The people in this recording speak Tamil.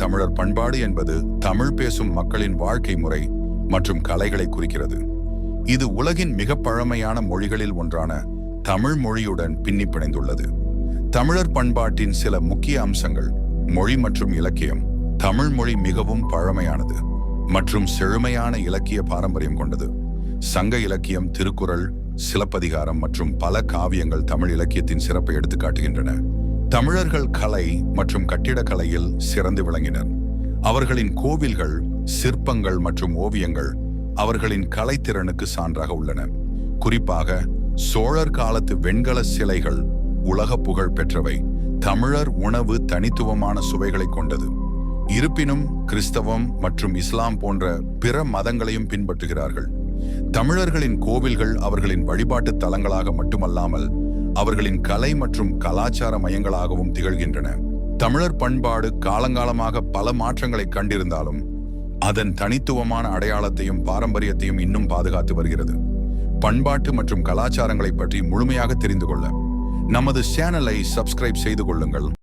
தமிழர் பண்பாடு என்பது தமிழ் பேசும் மக்களின் வாழ்க்கை முறை மற்றும் கலைகளை குறிக்கிறது. இது உலகின் மிக பழமையான மொழிகளில் ஒன்றான தமிழ் மொழியுடன் பின்னி பிணைந்துள்ளது தமிழர் பண்பாட்டின் சில முக்கிய அம்சங்கள் மொழி மற்றும் இலக்கியம். தமிழ் மொழி மிகவும் பழமையானது மற்றும் செழுமையான இலக்கிய பாரம்பரியம் கொண்டது. சங்க இலக்கியம் திருக்குறள் சிலப்பதிகாரம் மற்றும் பல காவியங்கள் தமிழ் இலக்கியத்தின் சிறப்பை எடுத்துக்காட்டுகின்றன. தமிழர்கள் கலை மற்றும் கட்டிடக்கலையில் சிறந்து விளங்கினர். அவர்களின் கோவில்கள் சிற்பங்கள் மற்றும் ஓவியங்கள் அவர்களின் கலைத்திறனுக்கு சான்றாக உள்ளன. குறிப்பாக சோழர் காலத்து வெண்கல சிலைகள் உலக புகழ் பெற்றவை. தமிழர் உணவு தனித்துவமான சுவைகளை கொண்டது. இருப்பினும் கிறிஸ்தவம் மற்றும் இஸ்லாம் போன்ற பிற மதங்களையும் பின்பற்றுகிறார்கள். தமிழர்களின் கோவில்கள் அவர்களின் வழிபாட்டு தலங்களாக மட்டுமல்லாமல் அவர்களின் கலை மற்றும் கலாச்சார மையங்களாகவும் திகழ்கின்றன. தமிழர் பண்பாடு காலங்காலமாக பல மாற்றங்களை கண்டிருந்தாலும் அதன் தனித்துவமான அடையாளத்தையும் பாரம்பரியத்தையும் இன்னும் பாதுகாத்து வருகிறது. பண்பாட்டு மற்றும் கலாச்சாரங்களை பற்றி முழுமையாக தெரிந்து கொள்ள நமது சேனலை சப்ஸ்கிரைப் செய்து கொள்ளுங்கள்.